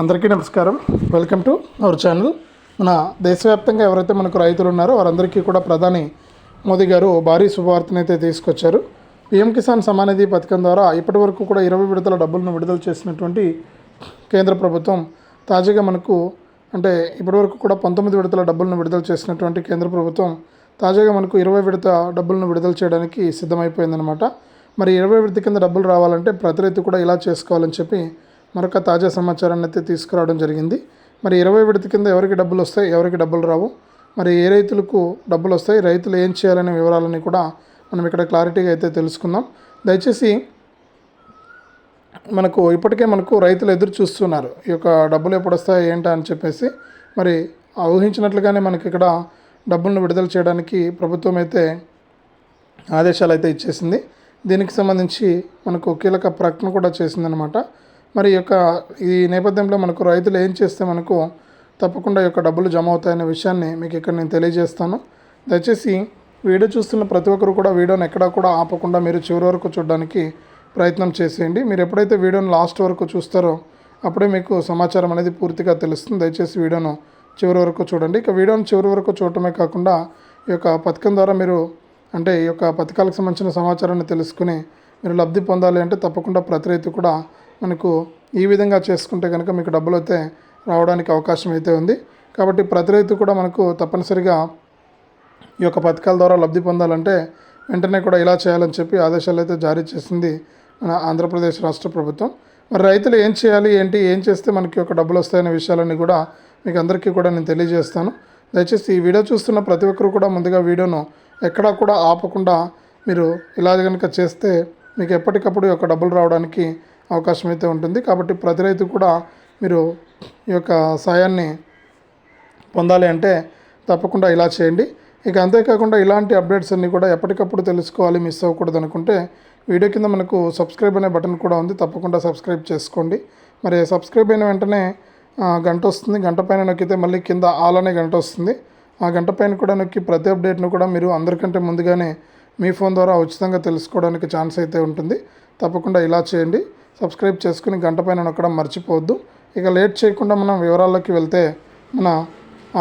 అందరికీ నమస్కారం. Welcome to our channel మన దేశవ్యాప్తంగా ఎవరైతే మనకు రైతులు ఉన్నారో వారందరికీ కూడా ప్రధాని మోదీ గారు భారీ శుభవార్తనైతే తీసుకొచ్చారు. పీఎం కిసాన్ సమానిధి పథకం ద్వారా ఇప్పటి వరకు కూడా ఇరవై విడతల డబ్బులను విడుదల చేసినటువంటి కేంద్ర ప్రభుత్వం తాజాగా మనకు అంటే ఇప్పటివరకు కూడా పంతొమ్మిది విడతల డబ్బులను విడుదల చేసినటువంటి కేంద్ర ప్రభుత్వం తాజాగా మనకు ఇరవై విడత డబ్బులను విడుదల చేయడానికి సిద్ధమైపోయిందనమాట మరి ఇరవై విడత కింద డబ్బులు రావాలంటే ప్రతి రైతు కూడా ఇలా చేసుకోవాలని చెప్పి మరొక తాజా సమాచారాన్ని అయితే తీసుకురావడం జరిగింది. మరి ఇరవై విడత కింద ఎవరికి డబ్బులు వస్తాయి ఎవరికి డబ్బులు రావు? మరి ఏ రైతులకు డబ్బులు వస్తాయి రైతులు ఏం చేయాలనే వివరాలని కూడా మనం ఇక్కడ క్లారిటీగా అయితే తెలుసుకుందాం. దయచేసి మనకు ఇప్పటికే మనకు రైతులు ఎదురు చూస్తున్నారు ఈ యొక్క డబ్బులు ఎప్పుడు వస్తాయి ఏంటా అని చెప్పేసి. మరి ఊహించినట్లుగానే మనకి ఇక్కడ డబ్బులను విడుదల చేయడానికి ప్రభుత్వం అయితే ఆదేశాలు అయితే ఇచ్చేసింది. దీనికి సంబంధించి మనకు కీలక ప్రకటన కూడా చేసిందనమాట మరి యొక్క ఈ నేపథ్యంలో మనకు రైతులు ఏం చేస్తే మనకు తప్పకుండా ఈ యొక్క డబ్బులు జమ అవుతాయనే విషయాన్ని మీకు ఇక్కడ నేను తెలియజేస్తాను. దయచేసి వీడియో చూస్తున్న ప్రతి ఒక్కరు కూడా వీడియోని ఎక్కడా కూడా ఆపకుండా మీరు చివరి వరకు చూడడానికి ప్రయత్నం చేసేయండి. మీరు ఎప్పుడైతే వీడియోని లాస్ట్ వరకు చూస్తారో అప్పుడే మీకు సమాచారం అనేది పూర్తిగా తెలుస్తుంది. దయచేసి వీడియోను చివరి వరకు చూడండి. ఇక వీడియోని చివరి వరకు చూడటమే కాకుండా ఈ యొక్క పథకం ద్వారా మీరు అంటే ఈ యొక్క పథకాలకు సంబంధించిన సమాచారాన్ని తెలుసుకుని మీరు లబ్ధి పొందాలి అంటే తప్పకుండా ప్రతి రైతు కూడా మనకు ఈ విధంగా చేసుకుంటే కనుక మీకు డబ్బులు అయితే రావడానికి అవకాశం అయితే ఉంది. కాబట్టి ప్రతి రైతు కూడా మనకు తప్పనిసరిగా ఈ యొక్క పథకాల ద్వారా లబ్ధి పొందాలంటే వెంటనే కూడా ఇలా చేయాలని చెప్పి ఆదేశాలు అయితే జారీ చేసింది మన ఆంధ్రప్రదేశ్ రాష్ట్ర ప్రభుత్వం. మరి రైతులు ఏం చేయాలి ఏంటి ఏం చేస్తే మనకి ఒక డబ్బులు వస్తాయనే విషయాలన్నీ కూడా మీకు అందరికీ కూడా నేను తెలియజేస్తాను. దయచేసి ఈ వీడియో చూస్తున్న ప్రతి ఒక్కరు కూడా ముందుగా వీడియోను ఎక్కడా కూడా ఆపకుండా మీరు ఇలా కనుక చేస్తే మీకు ఎప్పటికప్పుడు ఈ యొక్క డబ్బులు రావడానికి అవకాశం అయితే ఉంటుంది. కాబట్టి ప్రతి రైతు కూడా మీరు ఈ యొక్క సాయాన్ని పొందాలి అంటే తప్పకుండా ఇలా చేయండి. ఇక అంతేకాకుండా ఇలాంటి అప్డేట్స్ అన్నీ కూడా ఎప్పటికప్పుడు తెలుసుకోవాలి. మిస్ అవ్వకూడదు అనుకుంటే వీడియో కింద మనకు సబ్స్క్రైబ్ అనే బటన్ కూడా ఉంది. తప్పకుండా సబ్స్క్రైబ్ చేసుకోండి. మరి సబ్స్క్రైబ్ అయిన వెంటనే గంట వస్తుంది. గంట పైన నొక్కితే మళ్ళీ కింద ఆల్ అనే గంట వస్తుంది. ఆ గంట పైన కూడా నొక్కి ప్రతి అప్డేట్ను కూడా మీరు అందరికంటే ముందుగానే మీ ఫోన్ ద్వారా ఉచితంగా తెలుసుకోవడానికి ఛాన్స్ అయితే ఉంటుంది. తప్పకుండా ఇలా చేయండి. సబ్స్క్రైబ్ చేసుకుని గంట పైన నొక్కడం మర్చిపోవద్దు. ఇక లేట్ చేయకుండా మనం వివరాల్లోకి వెళ్తే మన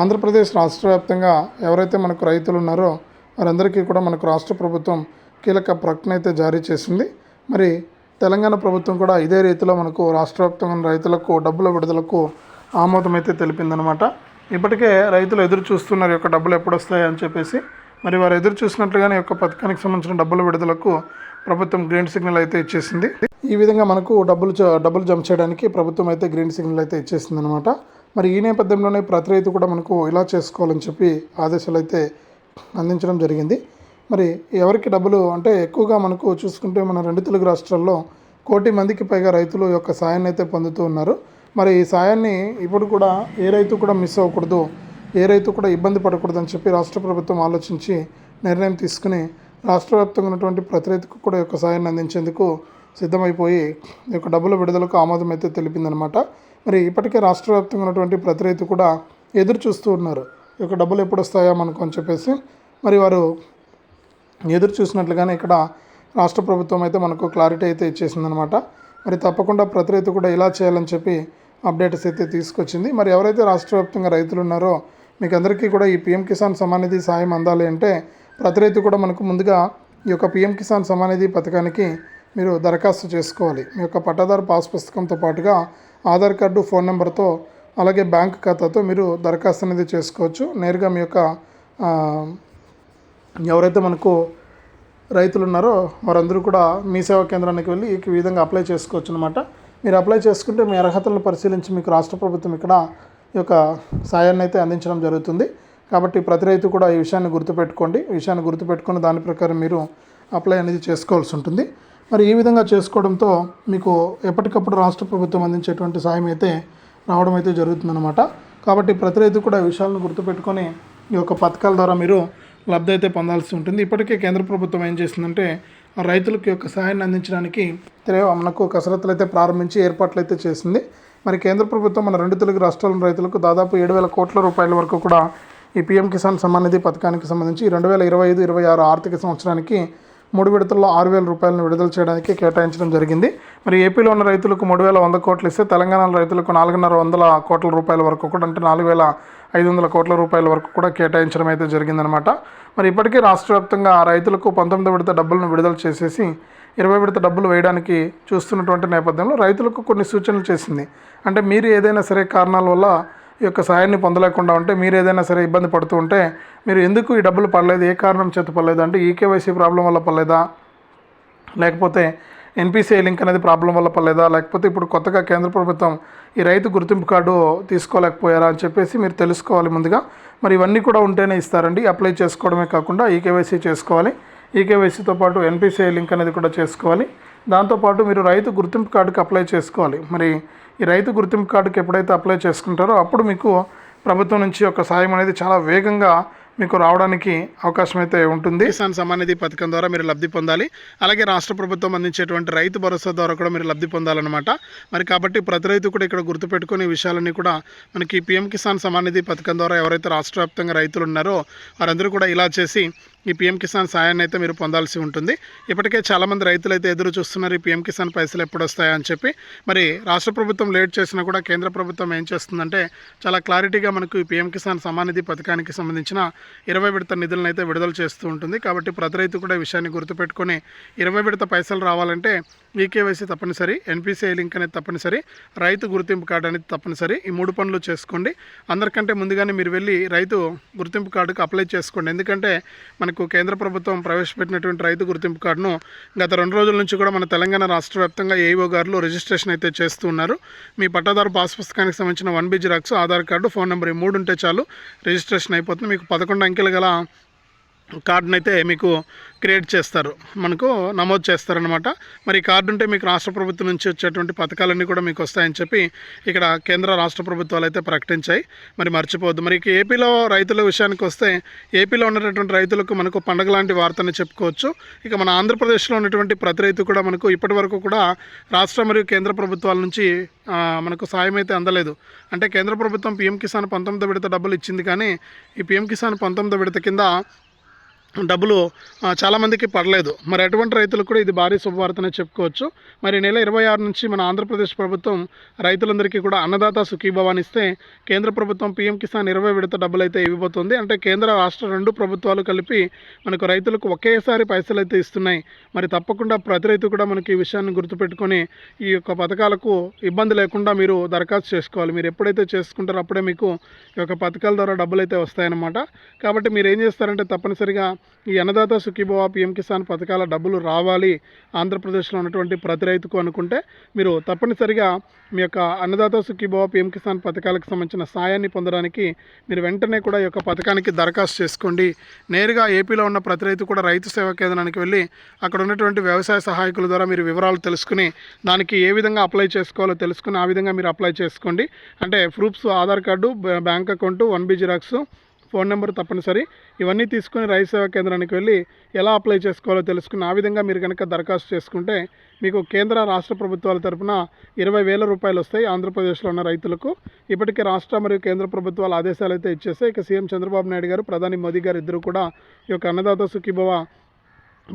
ఆంధ్రప్రదేశ్ రాష్ట్ర వ్యాప్తంగా ఎవరైతే మనకు రైతులు ఉన్నారో వారందరికీ కూడా మనకు రాష్ట్ర ప్రభుత్వం కీలక ప్రకటన అయితే జారీ చేసింది. మరి తెలంగాణ ప్రభుత్వం కూడా ఇదే రీతిలో మనకు రాష్ట్ర వ్యాప్తంగా ఉన్న రైతులకు డబ్బుల విడుదలకు ఆమోదం అయితే తెలిపిందనమాట ఇప్పటికే రైతులు ఎదురు చూస్తున్నారు యొక్క డబ్బులు ఎప్పుడు వస్తాయని చెప్పేసి. మరి వారు ఎదురు చూసినట్లుగానే యొక్క పథకానికి సంబంధించిన డబ్బుల విడుదలకు ప్రభుత్వం గ్రీన్ సిగ్నల్ అయితే ఇచ్చేసింది. ఈ విధంగా మనకు డబ్బులు జ- డబ్బులు జమ చేయడానికి ప్రభుత్వం అయితే గ్రీన్ సిగ్నల్ అయితే ఇచ్చేసింది అనమాట మరి ఈ నేపథ్యంలోనే ప్రతి రైతు కూడా మనకు ఇలా చేసుకోవాలని చెప్పి ఆదేశాలు అయితే అందించడం జరిగింది. మరి ఎవరికి డబ్బులు అంటే ఎక్కువగా మనకు చూసుకుంటే మన రెండు తెలుగు రాష్ట్రాల్లో కోటి మందికి పైగా రైతులు యొక్క సాయాన్ని అయితే పొందుతూ ఉన్నారు. మరి ఈ సాయాన్ని ఇప్పుడు కూడా ఏ రైతు కూడా మిస్ అవ్వకూడదు ఏ రైతు కూడా ఇబ్బంది పడకూడదు అని చెప్పి రాష్ట్ర ప్రభుత్వం ఆలోచించి నిర్ణయం తీసుకుని రాష్ట్ర వ్యాప్తంగా ఉన్నటువంటి ప్రతి రైతుకు కూడా యొక్క సాయాన్ని అందించేందుకు సిద్ధమైపోయి ఈ యొక్క డబ్బుల విడుదలకు ఆమోదం అయితే తెలిపిందనమాట మరి ఇప్పటికే రాష్ట్ర వ్యాప్తంగా ఉన్నటువంటి ప్రతి రైతు కూడా ఎదురు చూస్తూ ఉన్నారు. ఈ యొక్క డబ్బులు ఎప్పుడు వస్తాయా మనకు అని చెప్పేసి. మరి వారు ఎదురు చూసినట్లుగానే ఇక్కడ రాష్ట్ర ప్రభుత్వం అయితే మనకు క్లారిటీ అయితే ఇచ్చేసిందనమాట మరి తప్పకుండా ప్రతి రైతు కూడా ఇలా చేయాలని చెప్పి అప్డేట్స్ అయితే తీసుకొచ్చింది. మరి ఎవరైతే రాష్ట్ర వ్యాప్తంగా రైతులు ఉన్నారో మీకు అందరికీ కూడా ఈ పీఎం కిసాన్ సమానిధి సాయం అందాలి అంటే ప్రతి రైతు కూడా మనకు ముందుగా ఈ యొక్క పిఎం కిసాన్ సమానిధి పథకానికి మీరు దరఖాస్తు చేసుకోవాలి. మీ యొక్క పట్టాదారు పాస్ పుస్తకంతో పాటుగా ఆధార్ కార్డు ఫోన్ నెంబర్తో అలాగే బ్యాంక్ ఖాతాతో మీరు దరఖాస్తు అనేది చేసుకోవచ్చు. నేరుగా మీ యొక్క ఎవరైతే మనకు రైతులు ఉన్నారో వారందరూ కూడా మీ సేవా కేంద్రానికి వెళ్ళి ఈ విధంగా అప్లై చేసుకోవచ్చు అనమాట మీరు అప్లై చేసుకుంటే మీ అర్హతలను పరిశీలించి మీకు రాష్ట్ర ప్రభుత్వం ఇక్కడ ఈ యొక్క సాయాన్ని అయితే అందించడం జరుగుతుంది. కాబట్టి ప్రతి రైతు కూడా ఈ విషయాన్ని గుర్తుపెట్టుకోండి. ఈ విషయాన్ని గుర్తుపెట్టుకుని దాని ప్రకారం మీరు అప్లై అనేది చేసుకోవాల్సి ఉంటుంది. మరి ఈ విధంగా చేసుకోవడంతో మీకు ఎప్పటికప్పుడు రాష్ట్ర ప్రభుత్వం అందించేటువంటి సాయం అయితే రావడం అయితే జరుగుతుందన్నమాట. కాబట్టి ప్రతి రైతు కూడా ఈ విషయాలను గుర్తుపెట్టుకొని ఈ యొక్క పథకాల ద్వారా మీరు లబ్ధి అయితే పొందాల్సి ఉంటుంది. ఇప్పటికే కేంద్ర ప్రభుత్వం ఏం చేసిందంటే ఆ రైతులకు యొక్క సహాయాన్ని అందించడానికి మనకు కసరత్తులు అయితే ప్రారంభించి ఏర్పాట్లు అయితే చేసింది. మరి కేంద్ర ప్రభుత్వం మన రెండు తెలుగు రాష్ట్రాల రైతులకు దాదాపు ఏడు వేల కోట్ల రూపాయల వరకు కూడా ఈ పీఎం కిసాన్ సమ్మాన్ నిధి పథకానికి సంబంధించి రెండు వేల ఇరవై ఐదు ఇరవై ఆరు ఆర్థిక సంవత్సరానికి మూడు విడతల్లో ఆరు వేల రూపాయలను విడుదల చేయడానికి కేటాయించడం జరిగింది. మరి ఏపీలో ఉన్న రైతులకు మూడు వేల వంద కోట్లు ఇస్తే తెలంగాణ రైతులకు నాలుగున్నర వందల కోట్ల రూపాయల వరకు కూడా అంటే నాలుగు వేల ఐదు వందల కోట్ల రూపాయల వరకు కూడా కేటాయించడం అయితే జరిగిందనమాట మరి ఇప్పటికీ రాష్ట్ర వ్యాప్తంగా రైతులకు పంతొమ్మిది విడత డబ్బులను విడుదల చేసేసి ఇరవై విడత డబ్బులు వేయడానికి చూస్తున్నటువంటి నేపథ్యంలో రైతులకు కొన్ని సూచనలు చేసింది. అంటే మీరు ఏదైనా సరే కారణాల వల్ల యొక్క సహాయాన్ని పొందలేకుండా ఉంటే మీరు ఏదైనా సరే ఇబ్బంది పడుతూ ఉంటే మీరు ఎందుకు ఈ డబ్బులు పడలేదు? ఏ కారణం చేత పడలేదు? అంటే ఈకేవైసీ ప్రాబ్లం వల్ల పడలేదా? లేకపోతే ఎన్పిసిఐ లింక్ అనేది ప్రాబ్లం వల్ల పడలేదా? లేకపోతే ఇప్పుడు కొత్తగా కేంద్ర ప్రభుత్వం ఈ రైతు గుర్తింపు కార్డు తీసుకోలేకపోయారా అని చెప్పేసి మీరు తెలుసుకోవాలి ముందుగా. మరి ఇవన్నీ కూడా ఉంటేనే ఇస్తారండి. అప్లై చేసుకోవడమే కాకుండా ఈకేవైసీ చేసుకోవాలి. ఈకేవైసీతో పాటు ఎన్పిసిఐ లింక్ అనేది కూడా చేసుకోవాలి. దాంతోపాటు మీరు రైతు గుర్తింపు కార్డుకి అప్లై చేసుకోవాలి. మరి ఈ రైతు గుర్తింపు కార్డుకి ఎప్పుడైతే అప్లై చేసుకుంటారో అప్పుడు మీకు ప్రభుత్వం నుంచి ఒక సాయం అనేది చాలా వేగంగా మీకు రావడానికి అవకాశం అయితే ఉంటుంది. కిసాన్ సమ్మాన్ నిధి పథకం ద్వారా మీరు లబ్ధి పొందాలి. అలాగే రాష్ట్ర ప్రభుత్వం అందించేటువంటి రైతు భరోసా ద్వారా కూడా మీరు లబ్ధి పొందాలన్నమాట. మరి కాబట్టి ప్రతి రైతు కూడా ఇక్కడ గుర్తుపెట్టుకునే విషయాలన్నీ కూడా మనకి పిఎం కిసాన్ సమ్మాన్ నిధి పథకం ద్వారా ఎవరైతే రాష్ట్ర వ్యాప్తంగా రైతులు ఉన్నారో వారందరూ కూడా ఇలా చేసి ఈ పిఎం కిసాన్ సాయాన్ని అయితే మీరు పొందాల్సి ఉంటుంది. ఇప్పటికే చాలామంది రైతులు అయితే ఎదురు చూస్తున్నారు ఈ పిఎం కిసాన్ పైసలు ఎప్పుడు వస్తాయని చెప్పి. మరి రాష్ట్ర ప్రభుత్వం లేట్ చేసినా కూడా కేంద్ర ప్రభుత్వం ఏం చేస్తుందంటే చాలా క్లారిటీగా మనకు ఈ పిఎం కిసాన్ సమానిధి పథకానికి సంబంధించిన ఇరవై విడత నిధులను అయితే విడుదల చేస్తూ ఉంటుంది. కాబట్టి ప్రతి రైతు కూడా ఈ విషయాన్ని గుర్తుపెట్టుకొని ఇరవై విడత పైసలు రావాలంటే ఈకేవైసీ తప్పనిసరి ఎన్పిసిఐ లింక్ అనేది తప్పనిసరి రైతు గుర్తింపు కార్డు అనేది తప్పనిసరి. ఈ మూడు పనులు చేసుకోండి. అందరికంటే ముందుగానే మీరు వెళ్ళి రైతు గుర్తింపు కార్డుకు అప్లై చేసుకోండి. ఎందుకంటే మనకు కేంద్ర ప్రభుత్వం ప్రవేశపెట్టినటువంటి రైతు గుర్తింపు కార్డును గత రెండు రోజుల నుంచి కూడా మన తెలంగాణ రాష్ట్ర వ్యాప్తంగా ఏఈఓ గారులు రిజిస్ట్రేషన్ అయితే చేస్తూ ఉన్నారు. మీ పట్టాదారు పాస్ పుస్తకానికి సంబంధించిన one B Xerox Aadhaar card phone number ఈ మూడు ఉంటే చాలు. రిజిస్ట్రేషన్ అయిపోతుంది. మీకు పదకొండు అంకెలు గల కార్డును అయితే మీకు క్రియేట్ చేస్తారు. మనకు నమోదు చేస్తారనమాట మరి కార్డు ఉంటే మీకు రాష్ట్ర ప్రభుత్వం నుంచి వచ్చేటువంటి పథకాలన్నీ కూడా మీకు వస్తాయని చెప్పి ఇక్కడ కేంద్ర రాష్ట్ర ప్రభుత్వాలు అయితే ప్రకటించాయి. మరి మర్చిపోవద్దు. మరి ఏపీలో రైతుల విషయానికి వస్తే ఏపీలో ఉన్నటువంటి రైతులకు మనకు పండగ లాంటి వార్తని చెప్పుకోవచ్చు. ఇక మన ఆంధ్రప్రదేశ్లో ఉన్నటువంటి ప్రతి రైతు కూడా మనకు ఇప్పటి వరకు కూడా రాష్ట్ర మరియు కేంద్ర ప్రభుత్వాల నుంచి మనకు సాయం అయితే అందలేదు. అంటే కేంద్ర ప్రభుత్వం పీఎం కిసాన్ పంతొమ్మిది విడత డబ్బులు ఇచ్చింది కానీ ఈ పీఎం కిసాన్ పంతొమ్మిది విడత కింద డబ్బులు చాలామందికి పడలేదు. మరి అటువంటి రైతులకు కూడా ఇది భారీ శుభవార్తనే చెప్పుకోవచ్చు. మరి నెల ఇరవై ఆరు నుంచి మన ఆంధ్రప్రదేశ్ ప్రభుత్వం రైతులందరికీ కూడా అన్నదాత సుఖీభవాన్ని ఇస్తే కేంద్ర ప్రభుత్వం పీఎం కిసాన్ ఇరవై విడత డబ్బులు అయితే ఇవ్వబోతుంది. అంటే కేంద్ర రాష్ట్ర రెండు ప్రభుత్వాలు కలిపి మనకు రైతులకు ఒకేసారి పైసలు అయితే ఇస్తున్నాయి. మరి తప్పకుండా ప్రతి రైతు కూడా మనకి ఈ విషయాన్ని గుర్తుపెట్టుకొని ఈ యొక్క పథకాలకు ఇబ్బంది లేకుండా మీరు దరఖాస్తు చేసుకోవాలి. మీరు ఎప్పుడైతే చేసుకుంటారో అప్పుడే మీకు ఈ యొక్క పథకాల ద్వారా డబ్బులు అయితే వస్తాయన్నమాట. కాబట్టి మీరు ఏం చేస్తారంటే తప్పనిసరిగా ఈ అన్నదాత సుఖీభవ పిఎం కిసాన్ పథకాల డబ్బులు రావాలి ఆంధ్రప్రదేశ్లో ఉన్నటువంటి ప్రతి రైతుకు అనుకుంటే మీరు తప్పనిసరిగా మీ యొక్క అన్నదాత సుఖీభవ పిఎం కిసాన్ పథకాలకు సంబంధించిన సాయాన్ని పొందడానికి మీరు వెంటనే కూడా ఈ యొక్క పథకానికి దరఖాస్తు చేసుకోండి. నేరుగా ఏపీలో ఉన్న ప్రతి రైతు కూడా రైతు సేవా కేంద్రానికి వెళ్ళి అక్కడ ఉన్నటువంటి వ్యవసాయ సహాయకుల ద్వారా మీరు వివరాలు తెలుసుకుని దానికి ఏ విధంగా అప్లై చేసుకోవాలో తెలుసుకుని ఆ విధంగా మీరు అప్లై చేసుకోండి. అంటే proofs Aadhaar card bank account one B Xerox phone number తప్పనిసరి. ఇవన్నీ తీసుకొని రైతు సేవా కేంద్రానికి వెళ్ళి ఎలా అప్లై చేసుకోవాలో తెలుసుకుని ఆ విధంగా మీరు కనుక దరఖాస్తు చేసుకుంటే మీకు కేంద్ర రాష్ట్ర ప్రభుత్వాల తరపున ఇరవై వేల రూపాయలు వస్తాయి ఆంధ్రప్రదేశ్లో ఉన్న రైతులకు. ఇప్పటికే రాష్ట్ర మరియు కేంద్ర ప్రభుత్వాల ఆదేశాలు అయితే ఇచ్చేస్తే ఇక సీఎం చంద్రబాబు నాయుడు గారు ప్రధాని మోదీ గారు ఇద్దరు కూడా ఈ యొక్క అన్నదాత సుఖీభవ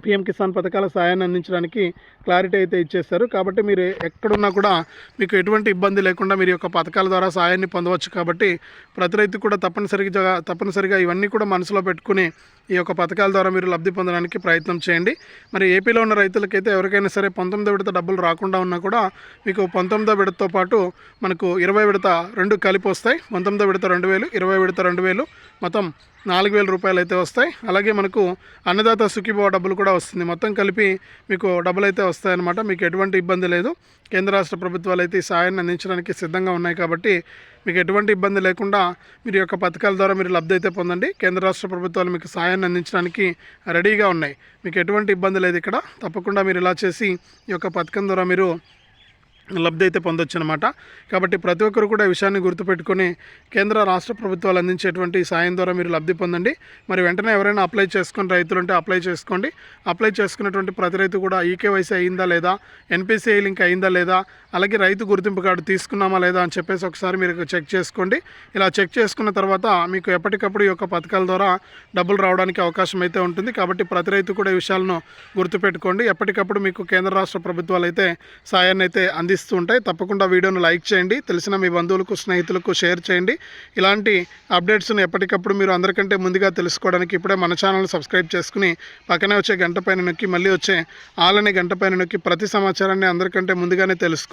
పిఎం కిసాన్ పథకాల సాయాన్ని అందించడానికి క్లారిటీ అయితే ఇచ్చేస్తారు కాబట్టి మీరు ఎక్కడున్నా కూడా మీకు ఎటువంటి ఇబ్బంది లేకుండా మీరు యొక్క పథకాల ద్వారా సాయాన్ని పొందవచ్చు. కాబట్టి ప్రతి రైతు కూడా తప్పనిసరిగా తప్పనిసరిగా ఇవన్నీ కూడా మనసులో పెట్టుకుని ఈ యొక్క పథకాల ద్వారా మీరు లబ్ధి పొందడానికి ప్రయత్నం చేయండి. మరి ఏపీలో ఉన్న రైతులకైతే ఎవరికైనా సరే పంతొమ్మిదో విడత డబ్బులు రాకుండా ఉన్నా కూడా మీకు పంతొమ్మిదో విడతతో పాటు మనకు ఇరవై విడత రెండు కలిపి వస్తాయి. పంతొమ్మిదో విడత రెండు వేలు ఇరవై విడత రెండు వేలు. మొత్తం నాలుగు వేల రూపాయలు అయితే వస్తాయి. అలాగే మనకు అన్నదాత సుఖీభవ డబ్బులు కూడా వస్తుంది. మొత్తం కలిపి మీకు డబ్బులు అయితే వస్తాయన్నమాట. మీకు ఎటువంటి ఇబ్బంది లేదు. కేంద్ర రాష్ట్ర ప్రభుత్వాలు అయితే ఈ సాయాన్ని అందించడానికి సిద్ధంగా ఉన్నాయి కాబట్టి మీకు ఎటువంటి ఇబ్బంది లేకుండా మీరు యొక్క పథకాల ద్వారా మీరు లబ్ధి అయితే పొందండి. కేంద్ర రాష్ట్ర ప్రభుత్వాలు మీకు సాయాన్ని అందించడానికి రెడీగా ఉన్నాయి. మీకు ఎటువంటి ఇబ్బంది లేదు ఇక్కడ. తప్పకుండా మీరు ఇలా చేసి ఈ యొక్క పథకం ద్వారా మీరు లబ్ధి అయితే పొందొచ్చు అనమాట కాబట్టి ప్రతి ఒక్కరు కూడా ఈ విషయాన్ని గుర్తుపెట్టుకొని కేంద్ర రాష్ట్ర ప్రభుత్వాలు అందించేటువంటి సాయం ద్వారా మీరు లబ్ధి పొందండి. మరి వెంటనే ఎవరైనా అప్లై చేసుకుని రైతులు ఉంటే అప్లై చేసుకోండి. అప్లై చేసుకున్నటువంటి ప్రతి రైతు కూడా ఈకేవైసీ అయిందా లేదా ఎన్పిసిఐ లింక్ అయిందా లేదా అలాగే రైతు గుర్తింపు కార్డు తీసుకున్నామా లేదా అని చెప్పేసి ఒకసారి మీరు చెక్ చేసుకోండి. ఇలా చెక్ చేసుకున్న తర్వాత మీకు ఎప్పటికప్పుడు ఈ యొక్క పథకాల ద్వారా డబ్బులు రావడానికి అవకాశం అయితే ఉంటుంది. కాబట్టి ప్రతి రైతు కూడా ఈ విషయాలను గుర్తుపెట్టుకోండి. ఎప్పటికప్పుడు మీకు కేంద్ర రాష్ట్ర ప్రభుత్వాలు అయితే సాయాన్ని అయితే అంది అందిస్తూ ఉంటాయి. తప్పకుండా వీడియోను లైక్ చేయండి. తెలిసిన మీ బంధువులకు స్నేహితులకు షేర్ చేయండి. ఇలాంటి అప్డేట్స్ను ఎప్పటికప్పుడు మీరు అందరికంటే ముందుగా తెలుసుకోవడానికి ఇప్పుడే మన ఛానల్ సబ్స్క్రైబ్ చేసుకుని పక్కనే వచ్చే గంట పైన నొక్కి మళ్ళీ వచ్చే ఆలనే గంట పైన నొక్కి ప్రతి సమాచారాన్ని అందరికంటే ముందుగానే తెలుసుకో